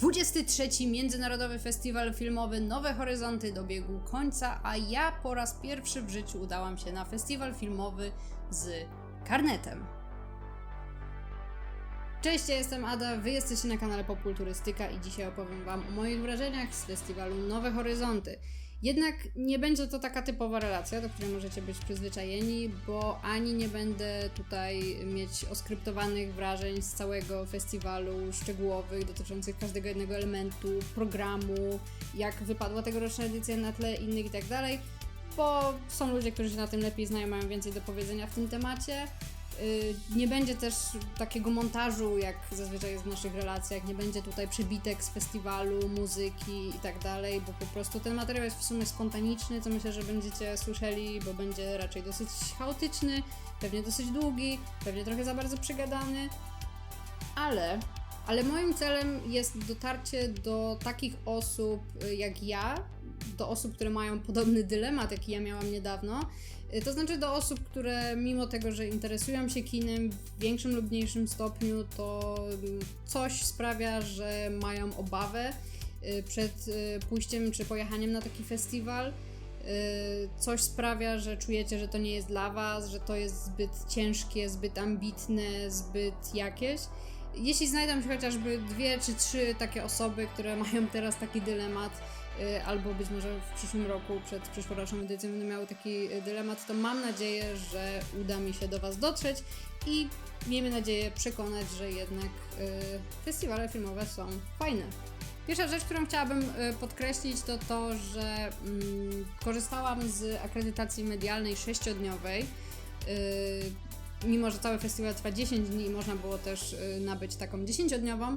23. Międzynarodowy Festiwal Filmowy Nowe Horyzonty dobiegł końca, a ja po raz pierwszy w życiu udałam się na festiwal filmowy z karnetem. Cześć, ja jestem Ada, wy jesteście na kanale Popkulturystyka i dzisiaj opowiem wam o moich wrażeniach z festiwalu Nowe Horyzonty. Jednak nie będzie to taka typowa relacja, do której możecie być przyzwyczajeni, bo ani nie będę tutaj mieć oskryptowanych wrażeń z całego festiwalu, szczegółowych, dotyczących każdego jednego elementu, programu, jak wypadła tegoroczna edycja na tle innych i tak dalej, bo są ludzie, którzy się na tym lepiej znają, mają więcej do powiedzenia w tym temacie. Y, Nie będzie też takiego montażu, jak zazwyczaj jest w naszych relacjach, nie będzie tutaj przebitek z festiwalu, muzyki i tak dalej, bo po prostu ten materiał jest w sumie spontaniczny, co myślę, że będziecie słyszeli, bo będzie raczej dosyć chaotyczny, pewnie dosyć długi, pewnie trochę za bardzo przygadany, ale, ale moim celem jest dotarcie do takich osób y, jak ja, do osób, które mają podobny dylemat, jaki ja miałam niedawno, to znaczy do osób, które mimo tego, że interesują się kinem w większym lub mniejszym stopniu, to mm, coś sprawia, że mają obawę y, przed y, pójściem czy pojechaniem na taki festiwal. Y, Coś sprawia, że czujecie, że to nie jest dla Was, że to jest zbyt ciężkie, zbyt ambitne, zbyt jakieś. Jeśli znajdą się chociażby dwie czy trzy takie osoby, które mają teraz taki dylemat, y, albo być może w przyszłym roku, przed przyszłoroczną edycją będą miały taki y, dylemat, to mam nadzieję, że uda mi się do Was dotrzeć i miejmy nadzieję przekonać, że jednak y, festiwale filmowe są fajne. Pierwsza rzecz, którą chciałabym y, podkreślić, to to, że mm, korzystałam z akredytacji medialnej sześciodniowej. Y, mimo, że cały festiwal trwa 10 dni i można było też y, nabyć taką 10-dniową.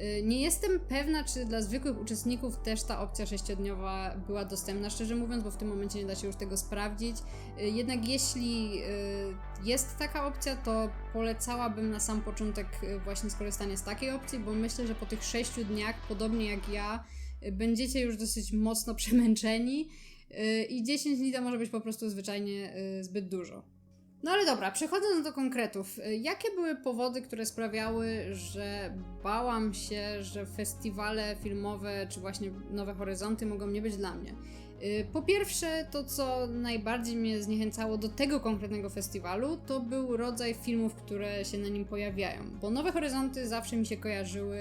Y, Nie jestem pewna, czy dla zwykłych uczestników też ta opcja sześciodniowa była dostępna, szczerze mówiąc, bo w tym momencie nie da się już tego sprawdzić. Y, Jednak jeśli y, jest taka opcja, to polecałabym na sam początek właśnie skorzystanie z takiej opcji, bo myślę, że po tych 6 dniach, podobnie jak ja, będziecie już dosyć mocno przemęczeni i 10 dni to może być po prostu zwyczajnie zbyt dużo. No ale dobra, przechodząc do konkretów. y, Jakie były powody, które sprawiały, że bałam się, że festiwale filmowe czy właśnie Nowe Horyzonty mogą nie być dla mnie? Y, Po pierwsze, to co najbardziej mnie zniechęcało do tego konkretnego festiwalu, to był rodzaj filmów, które się na nim pojawiają. Bo Nowe Horyzonty zawsze mi się kojarzyły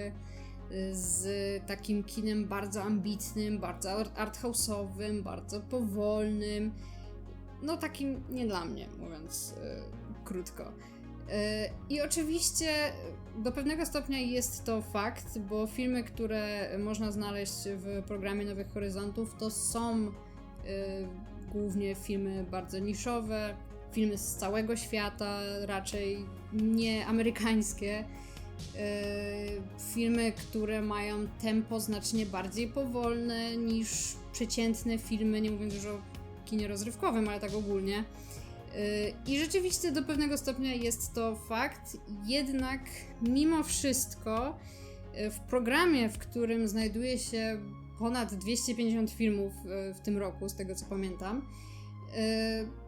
y, z takim kinem bardzo ambitnym, bardzo arthouse'owym, bardzo powolnym. No takim nie dla mnie, mówiąc y, krótko. Y, I oczywiście do pewnego stopnia jest to fakt, bo filmy, które można znaleźć w programie Nowych Horyzontów, to są y, głównie filmy bardzo niszowe, filmy z całego świata, raczej nie amerykańskie. Filmy, które mają tempo znacznie bardziej powolne niż przeciętne filmy, nie mówiąc już o kinie rozrywkowym, ale tak ogólnie. Y, I rzeczywiście do pewnego stopnia jest to fakt, jednak mimo wszystko y, w programie, w którym znajduje się ponad 250 filmów y, w tym roku, z tego co pamiętam,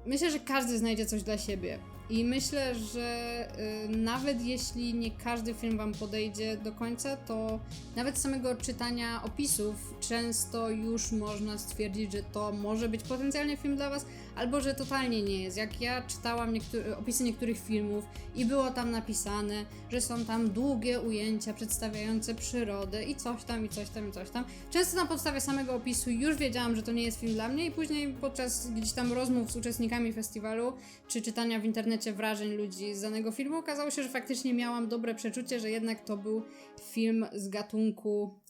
myślę, że każdy znajdzie coś dla siebie. I myślę, że y, nawet jeśli nie każdy film Wam podejdzie do końca, to nawet samego czytania opisów często już można stwierdzić, że to może być potencjalnie film dla Was, albo że totalnie nie jest. Jak ja czytałam niektóre, opisy niektórych filmów i było tam napisane, że są tam długie ujęcia przedstawiające przyrodę i coś tam, i coś tam, i coś tam. Często na podstawie samego opisu już wiedziałam, że to nie jest film dla mnie i później podczas gdzieś tam rozmów z uczestnikami festiwalu, czy czytania w internecie wrażeń ludzi z danego filmu, okazało się, że faktycznie miałam dobre przeczucie, że jednak to był film z gatunku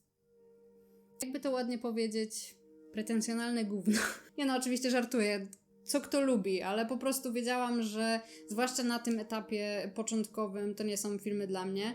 jakby to ładnie powiedzieć, pretensjonalne gówno. Nie no, oczywiście żartuję. Co kto lubi, ale po prostu wiedziałam, że zwłaszcza na tym etapie początkowym to nie są filmy dla mnie.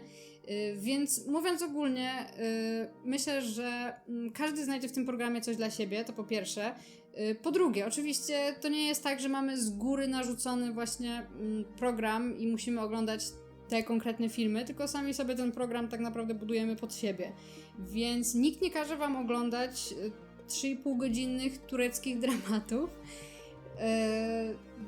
Yy, Więc mówiąc ogólnie, yy, myślę, że mm, każdy znajdzie w tym programie coś dla siebie, to po pierwsze. Yy, Po drugie, oczywiście to nie jest tak, że mamy z góry narzucony właśnie mm, program i musimy oglądać te konkretne filmy, tylko sami sobie ten program tak naprawdę budujemy pod siebie. Więc nikt nie każe wam oglądać y, 3,5 godzinnych tureckich dramatów.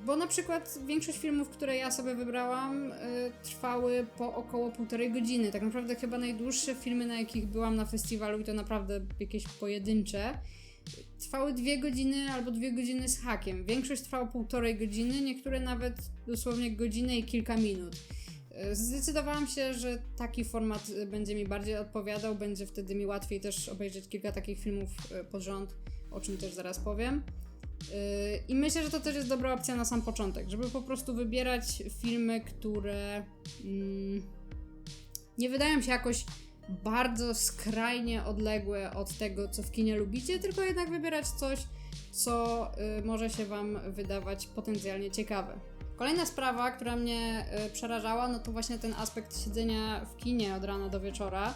Bo na przykład większość filmów, które ja sobie wybrałam, y, trwały po około półtorej godziny. Tak naprawdę chyba najdłuższe filmy, na jakich byłam na festiwalu, i to naprawdę jakieś pojedyncze, trwały dwie godziny albo dwie godziny z hakiem. Większość trwała półtorej godziny, niektóre nawet dosłownie godzinę i kilka minut. Y, Zdecydowałam się, że taki format y, będzie mi bardziej odpowiadał, będzie wtedy mi łatwiej też obejrzeć kilka takich filmów y, pod rząd, o czym też zaraz powiem. Yy, I myślę, że to też jest dobra opcja na sam początek, żeby po prostu wybierać filmy, które mm, nie wydają się jakoś bardzo skrajnie odległe od tego, co w kinie lubicie, tylko jednak wybierać coś, co y, może się Wam wydawać potencjalnie ciekawe. Kolejna sprawa, która mnie y, przerażała, no to właśnie ten aspekt siedzenia w kinie od rana do wieczora.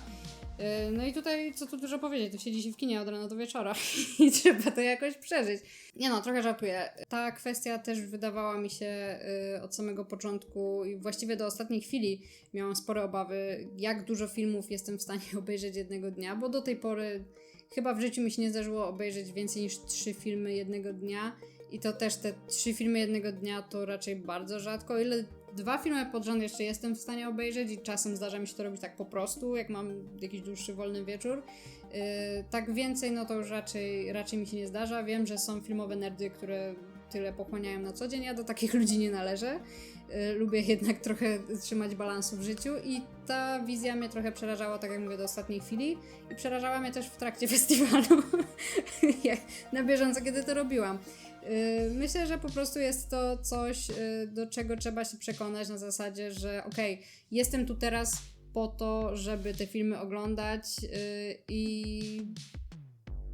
Y, No i tutaj, co tu dużo powiedzieć, to siedzi się w kinie od rana do wieczora i trzeba to jakoś przeżyć. Nie no, trochę żartuję. Ta kwestia też wydawała mi się y, od samego początku i właściwie do ostatniej chwili miałam spore obawy, jak dużo filmów jestem w stanie obejrzeć jednego dnia, bo do tej pory chyba w życiu mi się nie zdarzyło obejrzeć więcej niż trzy filmy jednego dnia. I to też te trzy filmy jednego dnia to raczej bardzo rzadko. Ile dwa filmy pod rząd jeszcze jestem w stanie obejrzeć i czasem zdarza mi się to robić tak po prostu, jak mam jakiś dłuższy wolny wieczór. Yy, tak więcej, no to już raczej, raczej mi się nie zdarza. Wiem, że są filmowe nerdy, które tyle pochłaniają na co dzień. Ja do takich ludzi nie należę. Yy, lubię jednak trochę trzymać balansu w życiu i ta wizja mnie trochę przerażała, tak jak mówię, do ostatniej chwili. I przerażała mnie też w trakcie festiwalu, na bieżąco, kiedy to robiłam. Yy, Myślę, że po prostu jest to coś, yy, do czego trzeba się przekonać na zasadzie, że okej, jestem tu teraz po to, żeby te filmy oglądać yy, i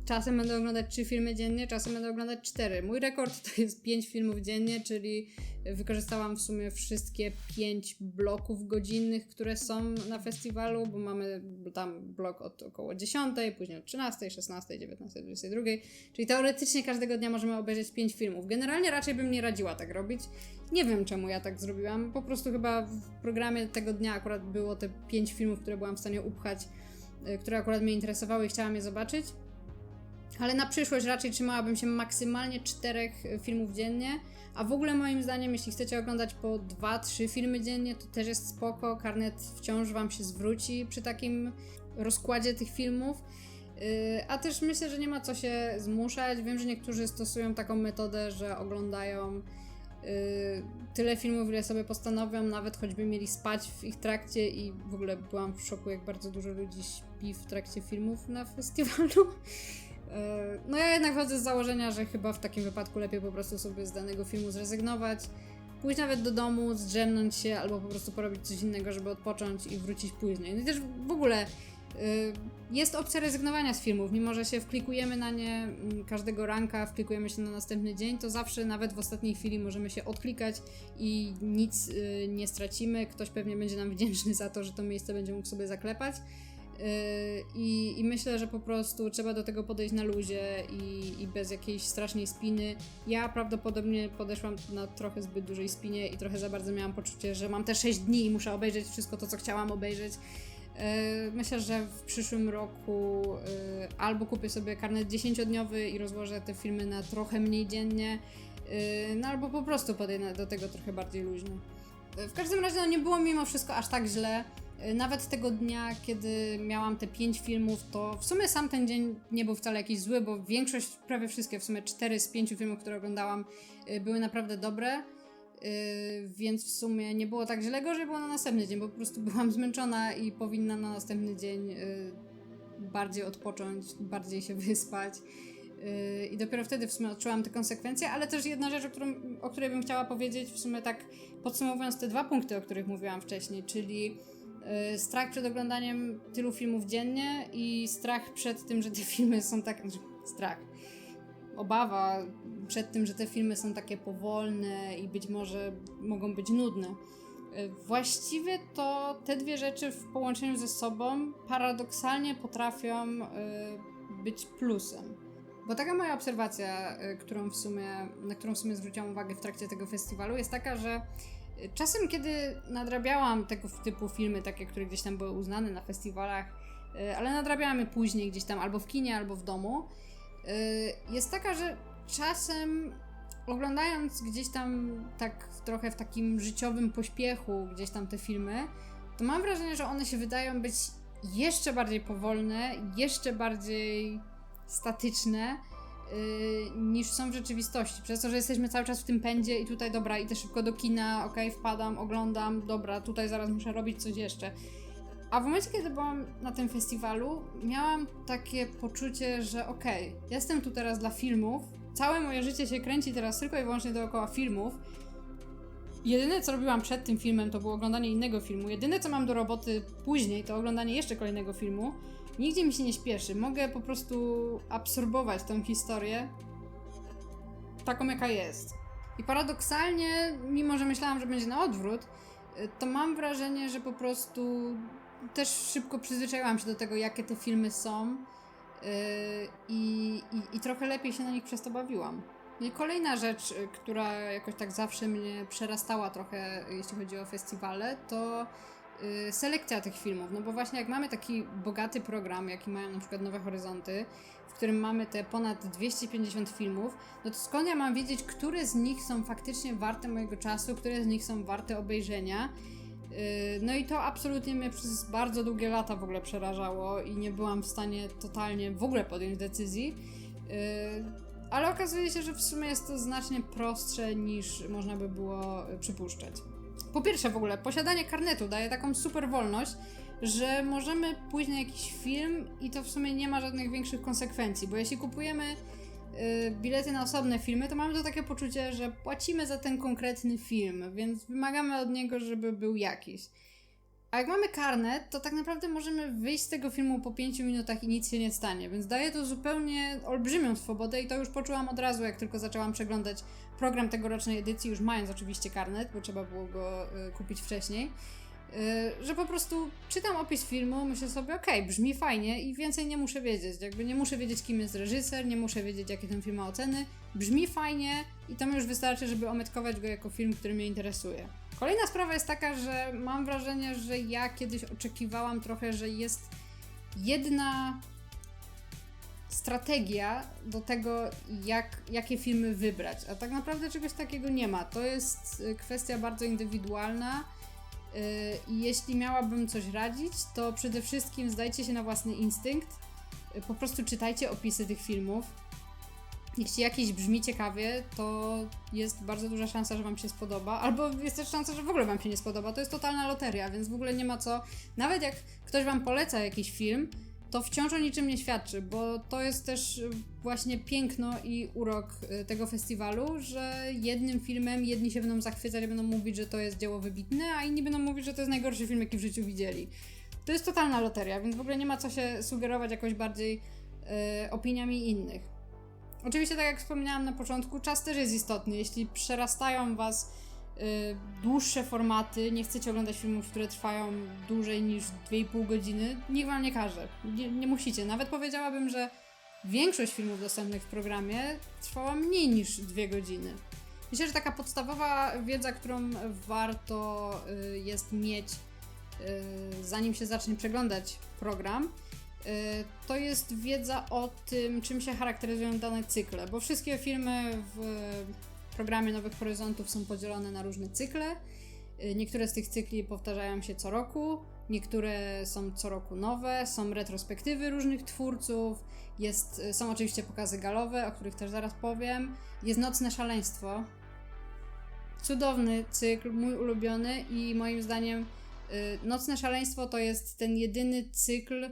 czasem będę oglądać trzy filmy dziennie, czasem będę oglądać cztery. Mój rekord to jest pięć filmów dziennie, czyli wykorzystałam w sumie wszystkie pięć bloków godzinnych, które są na festiwalu, bo mamy tam blok od około 10, później od 13, 16, 19, 22, czyli teoretycznie każdego dnia możemy obejrzeć pięć filmów. Generalnie raczej bym nie radziła tak robić. Nie wiem czemu ja tak zrobiłam, po prostu chyba w programie tego dnia akurat było te pięć filmów, które byłam w stanie upchać, y, które akurat mnie interesowały i chciałam je zobaczyć. Ale na przyszłość raczej trzymałabym się maksymalnie czterech filmów dziennie. A w ogóle moim zdaniem, jeśli chcecie oglądać po 2-3 filmy dziennie, to też jest spoko. Karnet wciąż Wam się zwróci przy takim rozkładzie tych filmów. Yy, A też myślę, że nie ma co się zmuszać. Wiem, że niektórzy stosują taką metodę, że oglądają yy, tyle filmów, ile sobie postanowią, nawet choćby mieli spać w ich trakcie i w ogóle byłam w szoku, jak bardzo dużo ludzi śpi w trakcie filmów na festiwalu. E, No ja jednak wchodzę z założenia, że chyba w takim wypadku lepiej po prostu sobie z danego filmu zrezygnować, pójść nawet do domu, zdrzemnąć się albo po prostu porobić coś innego, żeby odpocząć i wrócić później. No i też w ogóle y, jest opcja rezygnowania z filmów, mimo że się wklikujemy na nie mm, każdego ranka, wklikujemy się na następny dzień, to zawsze nawet w ostatniej chwili możemy się odklikać i nic y, nie stracimy. Ktoś pewnie będzie nam wdzięczny za to, że to miejsce będzie mógł sobie zaklepać. Yy, I, I myślę, że po prostu trzeba do tego podejść na luzie i, i bez jakiejś strasznej spiny. Ja prawdopodobnie podeszłam na trochę zbyt dużej spinie i trochę za bardzo miałam poczucie, że mam te 6 dni i muszę obejrzeć wszystko to, co chciałam obejrzeć. Yy, Myślę, że w przyszłym roku yy, albo kupię sobie karnet 10-dniowy i rozłożę te filmy na trochę mniej dziennie, no albo po prostu podejdę do tego trochę bardziej luźno. W każdym razie no, nie było mimo wszystko aż tak źle. Nawet tego dnia, kiedy miałam te 5 filmów, to w sumie sam ten dzień nie był wcale jakiś zły, bo większość, prawie wszystkie, w sumie 4 z 5 filmów, które oglądałam, yy, były naprawdę dobre. Yy, więc w sumie nie było tak źle, gorzej było na następny dzień, bo po prostu byłam zmęczona i powinna na następny dzień yy, bardziej odpocząć, bardziej się wyspać. I dopiero wtedy w sumie odczułam te konsekwencje, ale też jedna rzecz, o, którą, o której bym chciała powiedzieć, w sumie tak podsumowując te dwa punkty, o których mówiłam wcześniej, czyli strach przed oglądaniem tylu filmów dziennie i strach przed tym, że te filmy są tak. znaczy, Strach. Obawa przed tym, że te filmy są takie powolne i być może mogą być nudne. Yy, Właściwie to te dwie rzeczy w połączeniu ze sobą paradoksalnie potrafią yy, być plusem. Bo taka moja obserwacja, y, którą w sumie, na którą w sumie zwróciłam uwagę w trakcie tego festiwalu, jest taka, że y, czasem, kiedy nadrabiałam tego typu filmy, takie, które gdzieś tam były uznane na festiwalach, y, ale nadrabiałam je później gdzieś tam albo w kinie, albo w domu, y, jest taka, że czasem oglądając gdzieś tam tak trochę w takim życiowym pośpiechu, gdzieś tam te filmy, to mam wrażenie, że one się wydają być jeszcze bardziej powolne, jeszcze bardziej statyczne niż są w rzeczywistości. Przez to, że jesteśmy cały czas w tym pędzie i tutaj, dobra, idę szybko do kina, okej, wpadam, oglądam, dobra, tutaj zaraz muszę robić coś jeszcze. A w momencie, kiedy byłam na tym festiwalu, miałam takie poczucie, że okej, jestem tu teraz dla filmów, całe moje życie się kręci teraz tylko i wyłącznie dookoła filmów. Jedyne, co robiłam przed tym filmem, to było oglądanie innego filmu. Jedyne, co mam do roboty później, to oglądanie jeszcze kolejnego filmu. Nigdzie mi się nie śpieszy. Mogę po prostu absorbować tę historię taką, jaka jest. I paradoksalnie, mimo że myślałam, że będzie na odwrót, to mam wrażenie, że po prostu też szybko przyzwyczaiłam się do tego, jakie te filmy są yy, i, i, i trochę lepiej się na nich przez to bawiłam. No i kolejna rzecz, która jakoś tak zawsze mnie przerastała trochę, jeśli chodzi o festiwale, to selekcja tych filmów. No bo właśnie jak mamy taki bogaty program, jaki mają na przykład Nowe Horyzonty, w którym mamy te ponad 250 filmów, no to skąd ja mam wiedzieć, które z nich są faktycznie warte mojego czasu, które z nich są warte obejrzenia Yy, no i to absolutnie mnie przez bardzo długie lata w ogóle przerażało i nie byłam w stanie totalnie w ogóle podjąć decyzji. Yy, ale okazuje się, że w sumie jest to znacznie prostsze niż można by było przypuszczać. Po pierwsze w ogóle, posiadanie karnetu daje taką super wolność, że możemy pójść na jakiś film i to w sumie nie ma żadnych większych konsekwencji, bo jeśli kupujemy Y, bilety na osobne filmy, to mamy to takie poczucie, że płacimy za ten konkretny film, więc wymagamy od niego, żeby był jakiś. A jak mamy karnet, to tak naprawdę możemy wyjść z tego filmu po 5 minutach i nic się nie stanie, więc daje to zupełnie olbrzymią swobodę i to już poczułam od razu, jak tylko zaczęłam przeglądać program tegorocznej edycji, już mając oczywiście karnet, bo trzeba było go y, kupić wcześniej. Y, że po prostu czytam opis filmu, myślę sobie, okej, okay, brzmi fajnie i więcej nie muszę wiedzieć. Jakby nie muszę wiedzieć, kim jest reżyser, nie muszę wiedzieć, jakie ten film ma oceny. Brzmi fajnie i to mi już wystarczy, żeby ometkować go jako film, który mnie interesuje. Kolejna sprawa jest taka, że mam wrażenie, że ja kiedyś oczekiwałam trochę, że jest jedna strategia do tego, jak, jakie filmy wybrać. A tak naprawdę czegoś takiego nie ma. To jest y, kwestia bardzo indywidualna jeśli miałabym coś radzić, to przede wszystkim zdajcie się na własny instynkt. Y, po prostu czytajcie opisy tych filmów. Jeśli jakiś brzmi ciekawie, to jest bardzo duża szansa, że Wam się spodoba, albo jest też szansa, że w ogóle Wam się nie spodoba. To jest totalna loteria, więc w ogóle nie ma co. Nawet jak ktoś Wam poleca jakiś film, to wciąż o niczym nie świadczy, bo to jest też właśnie piękno i urok y, tego festiwalu, że jednym filmem jedni się będą zachwycać, będą mówić, że to jest dzieło wybitne, a inni będą mówić, że to jest najgorszy film, jaki w życiu widzieli. To jest totalna loteria, więc w ogóle nie ma co się sugerować jakoś bardziej y, opiniami innych. Oczywiście, tak jak wspominałam na początku, czas też jest istotny. Jeśli przerastają Was dłuższe formaty, nie chcecie oglądać filmów, które trwają dłużej niż 2,5 godziny, nikt wam nie każe. Nie, nie musicie. Nawet powiedziałabym, że większość filmów dostępnych w programie trwała mniej niż 2 godziny. Myślę, że taka podstawowa wiedza, którą warto y, jest mieć, y, zanim się zacznie przeglądać program, to jest wiedza o tym, czym się charakteryzują dane cykle, bo wszystkie filmy w programie Nowych Horyzontów są podzielone na różne cykle. Y, niektóre z tych cykli powtarzają się co roku, niektóre są co roku nowe, są retrospektywy różnych twórców, jest, y, są oczywiście pokazy galowe, o których też zaraz powiem. Jest Nocne Szaleństwo. Cudowny cykl, mój ulubiony i moim zdaniem y, Nocne Szaleństwo to jest ten jedyny cykl,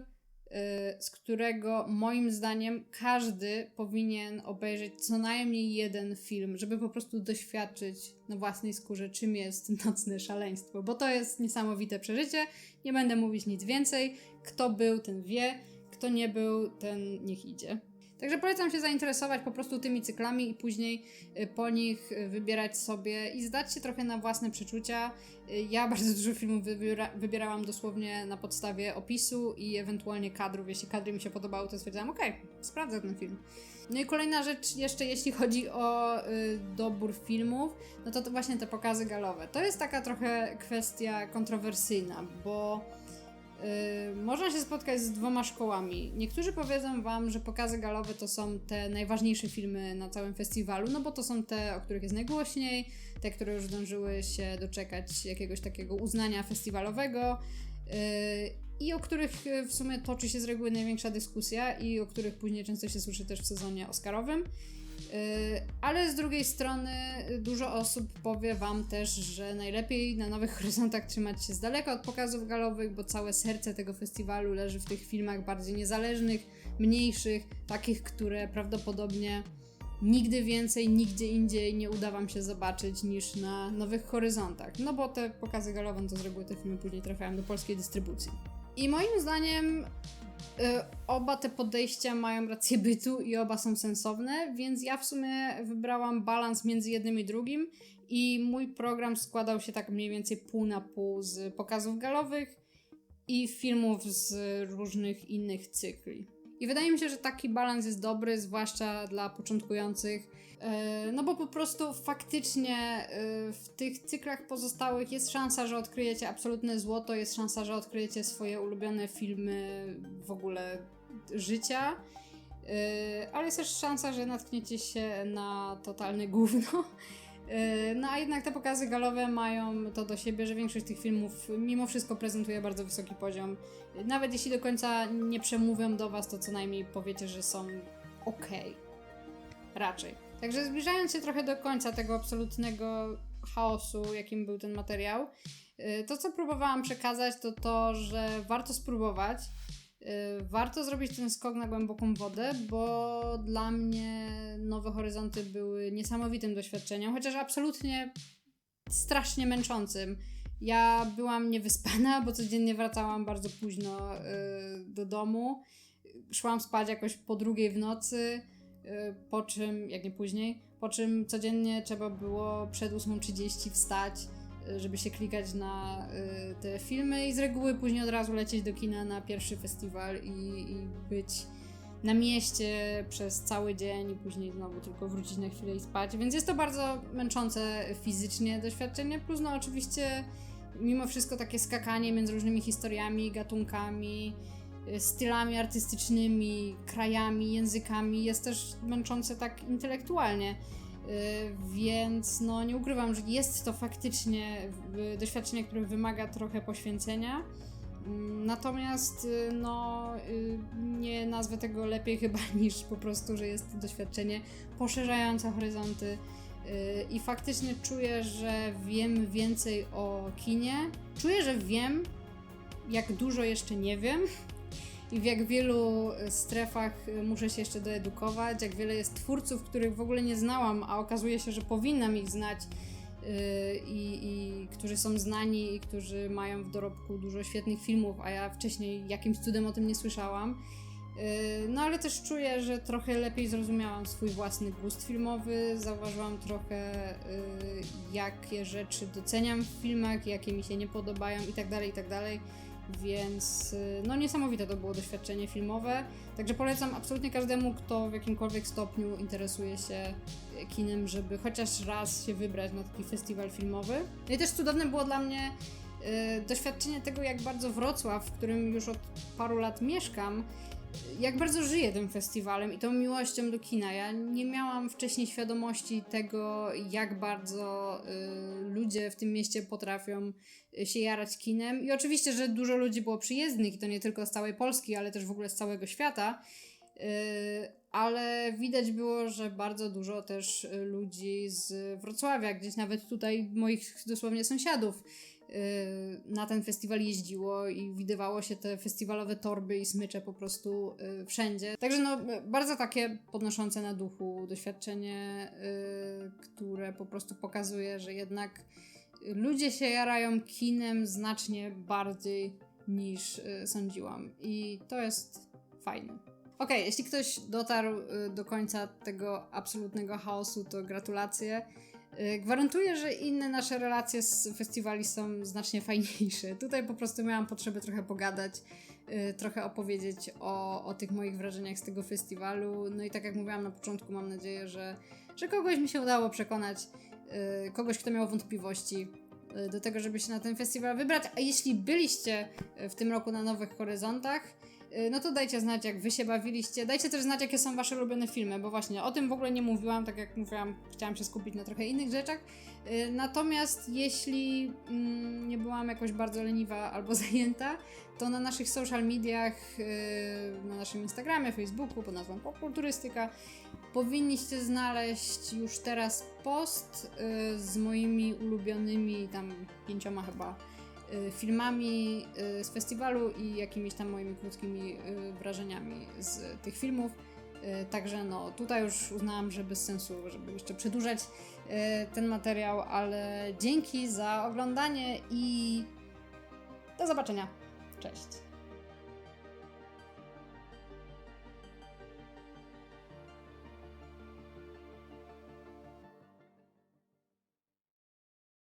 z którego moim zdaniem każdy powinien obejrzeć co najmniej jeden film, żeby po prostu doświadczyć na własnej skórze, czym jest nocne szaleństwo, bo to jest niesamowite przeżycie. Nie będę mówić nic więcej. Kto był, ten wie, kto nie był, ten niech idzie. Także polecam się zainteresować po prostu tymi cyklami i później y, po nich y, wybierać sobie i zdać się trochę na własne przeczucia. Y, ja bardzo dużo filmów wybiera, wybierałam dosłownie na podstawie opisu i ewentualnie kadrów. Jeśli kadry mi się podobały, to stwierdziłam, ok, sprawdzę ten film. No i kolejna rzecz jeszcze, jeśli chodzi o y, dobór filmów, no to, to właśnie te pokazy galowe. To jest taka trochę kwestia kontrowersyjna, bo można się spotkać z dwoma szkołami. Niektórzy powiedzą Wam, że pokazy galowe to są te najważniejsze filmy na całym festiwalu, no bo to są te, o których jest najgłośniej, te, które już zdążyły się doczekać jakiegoś takiego uznania festiwalowego yy, i o których yy, w sumie toczy się z reguły największa dyskusja i o których później często się słyszy też w sezonie Oscarowym. Y, ale z drugiej strony dużo osób powie Wam też, że najlepiej na Nowych Horyzontach trzymać się z daleka od pokazów galowych, bo całe serce tego festiwalu leży w tych filmach bardziej niezależnych, mniejszych, takich, które prawdopodobnie nigdy więcej, nigdzie indziej nie uda Wam się zobaczyć niż na Nowych Horyzontach. No bo te pokazy galowe to z reguły te filmy później trafiają do polskiej dystrybucji. I moim zdaniem oba te podejścia mają rację bytu i oba są sensowne, więc ja w sumie wybrałam balans między jednym i drugim i mój program składał się tak mniej więcej pół na pół z pokazów galowych i filmów z różnych innych cykli. I wydaje mi się, że taki balans jest dobry, zwłaszcza dla początkujących, e, no bo po prostu faktycznie e, w tych cyklach pozostałych jest szansa, że odkryjecie absolutne złoto, jest szansa, że odkryjecie swoje ulubione filmy w ogóle życia, e, ale jest też szansa, że natkniecie się na totalne gówno. No a jednak te pokazy galowe mają to do siebie, że większość tych filmów mimo wszystko prezentuje bardzo wysoki poziom. Nawet jeśli do końca nie przemówią do Was, to co najmniej powiecie, że są ok. Raczej. Także zbliżając się trochę do końca tego absolutnego chaosu, jakim był ten materiał, to co próbowałam przekazać, to to, że warto spróbować. Warto zrobić ten skok na głęboką wodę, bo dla mnie Nowe Horyzonty były niesamowitym doświadczeniem, chociaż absolutnie strasznie męczącym. Ja byłam niewyspana, bo codziennie wracałam bardzo późno y, do domu. Szłam spać jakoś po drugiej w nocy, y, po czym, jak nie później, po czym codziennie trzeba było przed 8.30 wstać żeby się klikać na y, te filmy i z reguły później od razu lecieć do kina na pierwszy festiwal i, i być na mieście przez cały dzień i później znowu tylko wrócić na chwilę i spać, więc jest to bardzo męczące fizycznie doświadczenie, plus no oczywiście mimo wszystko takie skakanie między różnymi historiami, gatunkami, y, stylami artystycznymi, krajami, językami jest też męczące tak intelektualnie. Y, więc no nie ukrywam, że jest to faktycznie doświadczenie, które wymaga trochę poświęcenia. Mm, natomiast y, no, y, nie nazwę tego lepiej chyba niż po prostu, że jest to doświadczenie poszerzające horyzonty i faktycznie czuję, że wiem więcej o kinie. Czuję, że wiem, jak dużo jeszcze nie wiem, i w jak wielu e, strefach e, muszę się jeszcze doedukować, jak wiele jest twórców, których w ogóle nie znałam, a okazuje się, że powinnam ich znać yy, i którzy są znani i którzy mają w dorobku dużo świetnych filmów, a ja wcześniej jakimś cudem o tym nie słyszałam. No ale też czuję, że trochę lepiej zrozumiałam swój własny gust filmowy, zauważyłam trochę jakie rzeczy doceniam w filmach, jakie mi się nie podobają itd., tak itd. Więc y, no niesamowite to było doświadczenie filmowe. Także polecam absolutnie każdemu, kto w jakimkolwiek stopniu interesuje się kinem, żeby chociaż raz się wybrać na taki festiwal filmowy. No i też cudowne było dla mnie y, doświadczenie tego, jak bardzo Wrocław, w którym już od paru lat mieszkam, jak bardzo żyję tym festiwalem i tą miłością do kina. Ja nie miałam wcześniej świadomości tego, jak bardzo y, ludzie w tym mieście potrafią y, się jarać kinem. I oczywiście, że dużo ludzi było przyjezdnych, i to nie tylko z całej Polski, ale też w ogóle z całego świata. Y, ale widać było, że bardzo dużo też ludzi z Wrocławia, gdzieś nawet tutaj moich dosłownie sąsiadów Y, na ten festiwal jeździło i widywało się te festiwalowe torby i smycze po prostu y, wszędzie. Także no, bardzo takie podnoszące na duchu doświadczenie, y, które po prostu pokazuje, że jednak ludzie się jarają kinem znacznie bardziej niż sądziłam. I to jest fajne. Ok, jeśli ktoś dotarł do końca tego absolutnego chaosu, to gratulacje. Y, gwarantuję, że inne nasze relacje z festiwali są znacznie fajniejsze. Tutaj po prostu miałam potrzebę trochę pogadać, y, trochę opowiedzieć o, o tych moich wrażeniach z tego festiwalu. No i tak jak mówiłam na początku, mam nadzieję, że, że kogoś mi się udało przekonać, y, kogoś, kto miał wątpliwości, do tego, żeby się na ten festiwal wybrać. A jeśli byliście w tym roku na Nowych Horyzontach, no to dajcie znać, jak wy się bawiliście. Dajcie też znać, jakie są wasze ulubione filmy, bo właśnie o tym w ogóle nie mówiłam. Tak jak mówiłam, chciałam się skupić na trochę innych rzeczach. Y, Natomiast jeśli mm, nie byłam jakoś bardzo leniwa albo zajęta, to na naszych social mediach, y, na naszym Instagramie, Facebooku pod nazwą Popkulturystyka powinniście znaleźć już teraz post y, z moimi ulubionymi tam pięcioma chyba y, filmami y, z festiwalu i jakimiś tam moimi krótkimi y, wrażeniami z tych filmów. Y, Także no, tutaj już uznałam, że bez sensu, żeby jeszcze przedłużać y, ten materiał, ale dzięki za oglądanie i do zobaczenia. Cześć.